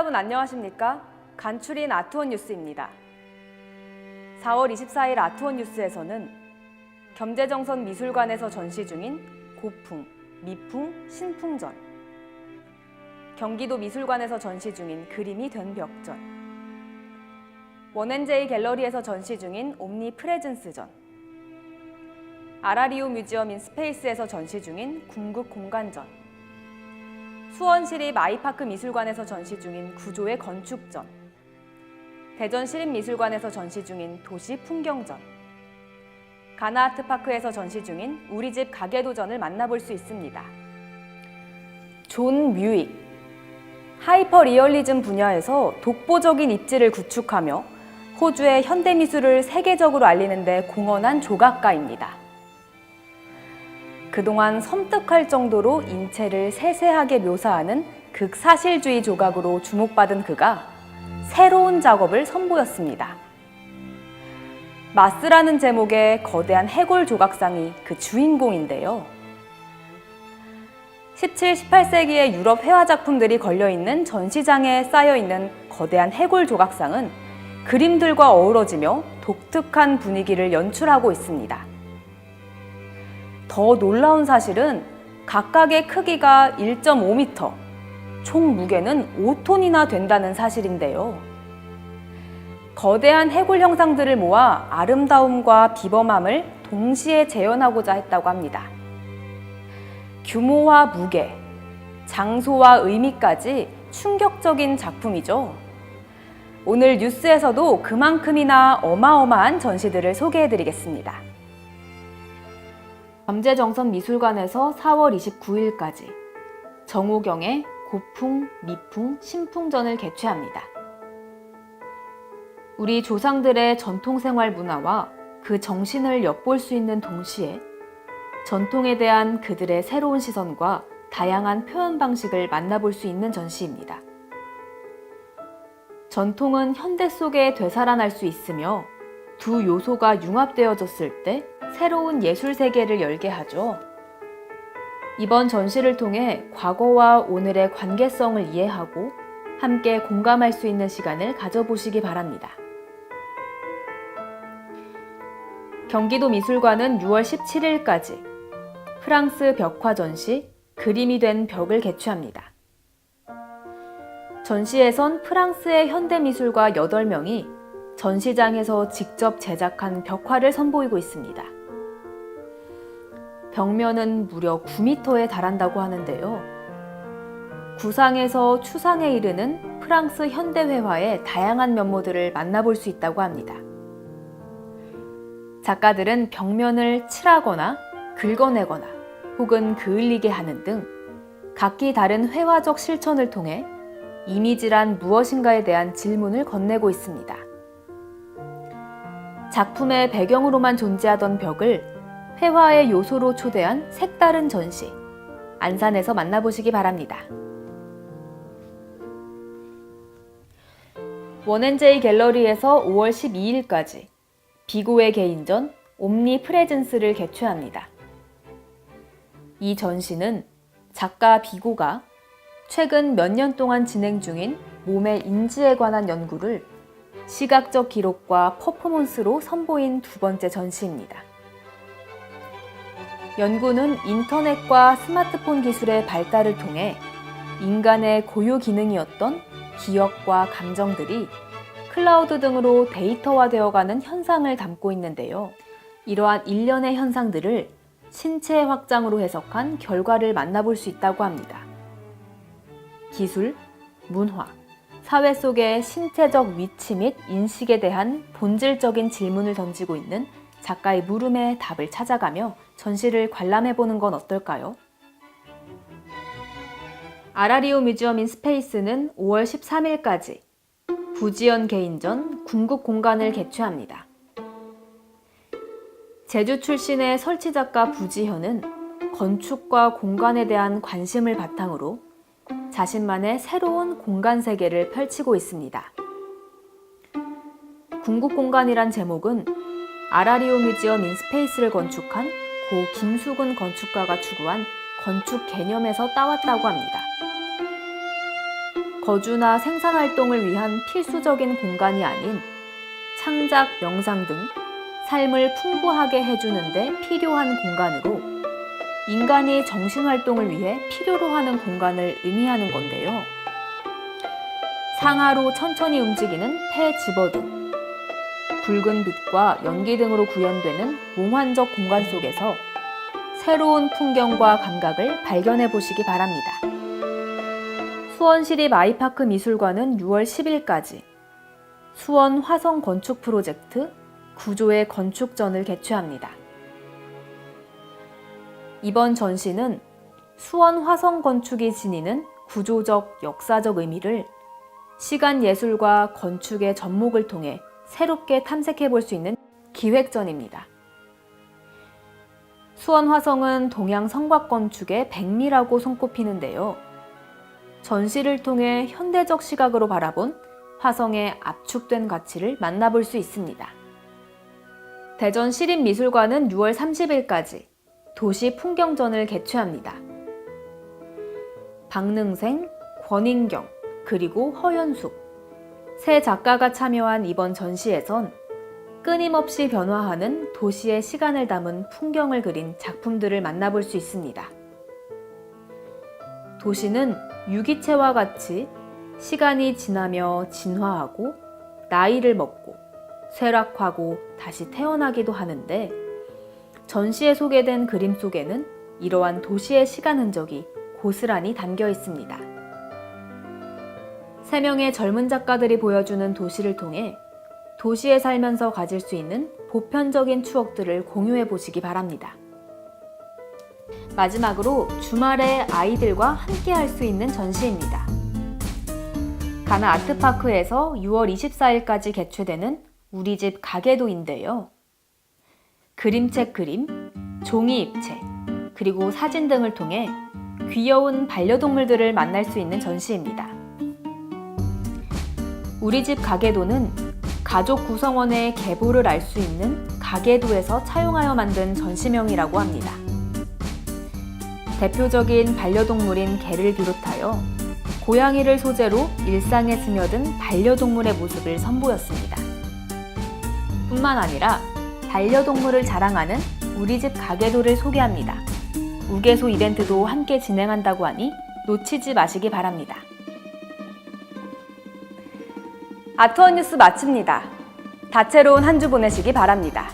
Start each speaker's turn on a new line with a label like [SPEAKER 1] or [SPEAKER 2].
[SPEAKER 1] 여러분 안녕하십니까? 간추린 아트원 뉴스입니다. 4월 24일 아트원 뉴스에서는 겸재정선 미술관에서 전시 중인 고풍, 미풍, 신풍전, 경기도 미술관에서 전시 중인 그림이 된 벽전, 원앤제이 갤러리에서 전시 중인 옴니 프레즌스전, 아라리오 뮤지엄 인 스페이스에서 전시 중인 궁극 공간전, 수원시립 아이파크 미술관에서 전시 중인 구조의 건축전, 대전시립미술관에서 전시 중인 도시 풍경전, 가나아트파크에서 전시 중인 우리 집 가게도전을 만나볼 수 있습니다. 존 뮤익, 하이퍼 리얼리즘 분야에서 독보적인 입지를 구축하며 호주의 현대미술을 세계적으로 알리는 데 공헌한 조각가입니다. 그동안 섬뜩할 정도로 인체를 세세하게 묘사하는 극사실주의 조각으로 주목받은 그가 새로운 작업을 선보였습니다. 마스라는 제목의 거대한 해골 조각상이 그 주인공인데요. 17, 18세기의 유럽 회화 작품들이 걸려있는 전시장에 쌓여있는 거대한 해골 조각상은 그림들과 어우러지며 독특한 분위기를 연출하고 있습니다. 더 놀라운 사실은 각각의 크기가 1.5m, 총 무게는 5톤이나 된다는 사실인데요. 거대한 해골 형상들을 모아 아름다움과 비범함을 동시에 재현하고자 했다고 합니다. 규모와 무게, 장소와 의미까지 충격적인 작품이죠. 오늘 뉴스에서도 그만큼이나 어마어마한 전시들을 소개해 드리겠습니다. 범제정선 미술관에서 4월 29일까지 정호경의 고풍, 미풍, 신풍전을 개최합니다. 우리 조상들의 전통생활 문화와 그 정신을 엿볼 수 있는 동시에 전통에 대한 그들의 새로운 시선과 다양한 표현 방식을 만나볼 수 있는 전시입니다. 전통은 현대 속에 되살아날 수 있으며 두 요소가 융합되어졌을 때 새로운 예술 세계를 열게 하죠. 이번 전시를 통해 과거와 오늘의 관계성을 이해하고 함께 공감할 수 있는 시간을 가져보시기 바랍니다. 경기도 미술관은 6월 17일까지 프랑스 벽화 전시 그림이 된 벽을 개최합니다. 전시에선 프랑스의 현대미술가 8명이 전시장에서 직접 제작한 벽화를 선보이고 있습니다. 벽면은 무려 9m에 달한다고 하는데요. 구상에서 추상에 이르는 프랑스 현대회화의 다양한 면모들을 만나볼 수 있다고 합니다. 작가들은 벽면을 칠하거나 긁어내거나 혹은 그을리게 하는 등 각기 다른 회화적 실천을 통해 이미지란 무엇인가에 대한 질문을 건네고 있습니다. 작품의 배경으로만 존재하던 벽을 회화의 요소로 초대한 색다른 전시, 안산에서 만나보시기 바랍니다. 원앤제이 갤러리에서 5월 12일까지 비고의 개인전 옴니 프레젠스를 개최합니다. 이 전시는 작가 비고가 최근 몇 년 동안 진행 중인 몸의 인지에 관한 연구를 시각적 기록과 퍼포먼스로 선보인 두 번째 전시입니다. 연구는 인터넷과 스마트폰 기술의 발달을 통해 인간의 고유 기능이었던 기억과 감정들이 클라우드 등으로 데이터화되어가는 현상을 담고 있는데요. 이러한 일련의 현상들을 신체 확장으로 해석한 결과를 만나볼 수 있다고 합니다. 기술, 문화, 사회 속의 신체적 위치 및 인식에 대한 본질적인 질문을 던지고 있는 작가의 물음에 답을 찾아가며 전시를 관람해보는 건 어떨까요? 아라리오 뮤지엄 인 스페이스는 5월 13일까지 부지연 개인전 궁극 공간을 개최합니다. 제주 출신의 설치 작가 부지현은 건축과 공간에 대한 관심을 바탕으로 자신만의 새로운 공간 세계를 펼치고 있습니다. 궁극 공간이란 제목은 아라리오 뮤지엄 인 스페이스를 건축한 고 김수근 건축가가 추구한 건축 개념에서 따왔다고 합니다. 거주나 생산 활동을 위한 필수적인 공간이 아닌 창작, 명상 등 삶을 풍부하게 해주는데 필요한 공간으로 인간이 정신 활동을 위해 필요로 하는 공간을 의미하는 건데요. 상하로 천천히 움직이는 폐 집어등, 붉은 빛과 연기 등으로 구현되는 몽환적 공간 속에서 새로운 풍경과 감각을 발견해 보시기 바랍니다. 수원시립 아이파크 미술관은 6월 10일까지 수원 화성 건축 프로젝트 구조의 건축전을 개최합니다. 이번 전시는 수원 화성 건축이 지니는 구조적, 역사적 의미를 시간 예술과 건축의 접목을 통해 새롭게 탐색해 볼 수 있는 기획전입니다. 수원 화성은 동양 성곽 건축의 백미라고 손꼽히는데요. 전시를 통해 현대적 시각으로 바라본 화성의 압축된 가치를 만나볼 수 있습니다. 대전 시립미술관은 6월 30일까지 도시 풍경전을 개최합니다. 박능생, 권인경, 그리고 허연숙 세 작가가 참여한 이번 전시에선 끊임없이 변화하는 도시의 시간을 담은 풍경을 그린 작품들을 만나볼 수 있습니다. 도시는 유기체와 같이 시간이 지나며 진화하고 나이를 먹고 쇠락하고 다시 태어나기도 하는데 전시에 소개된 그림 속에는 이러한 도시의 시간 흔적이 고스란히 담겨 있습니다. 세 명의 젊은 작가들이 보여주는 도시를 통해 도시에 살면서 가질 수 있는 보편적인 추억들을 공유해 보시기 바랍니다. 마지막으로 주말에 아이들과 함께 할 수 있는 전시입니다. 가나 아트파크에서 6월 24일까지 개최되는 우리 집 가게도인데요. 그림책 그림, 종이 입체, 그리고 사진 등을 통해 귀여운 반려동물들을 만날 수 있는 전시입니다. 우리 집 가게도는 가족 구성원의 계보를 알 수 있는 가게도에서 차용하여 만든 전시명이라고 합니다. 대표적인 반려동물인 개를 비롯하여 고양이를 소재로 일상에 스며든 반려동물의 모습을 선보였습니다. 뿐만 아니라 반려동물을 자랑하는 우리 집 가게도를 소개합니다. 우개소 이벤트도 함께 진행한다고 하니 놓치지 마시기 바랍니다. 아트원 뉴스 마칩니다. 다채로운 한 주 보내시기 바랍니다.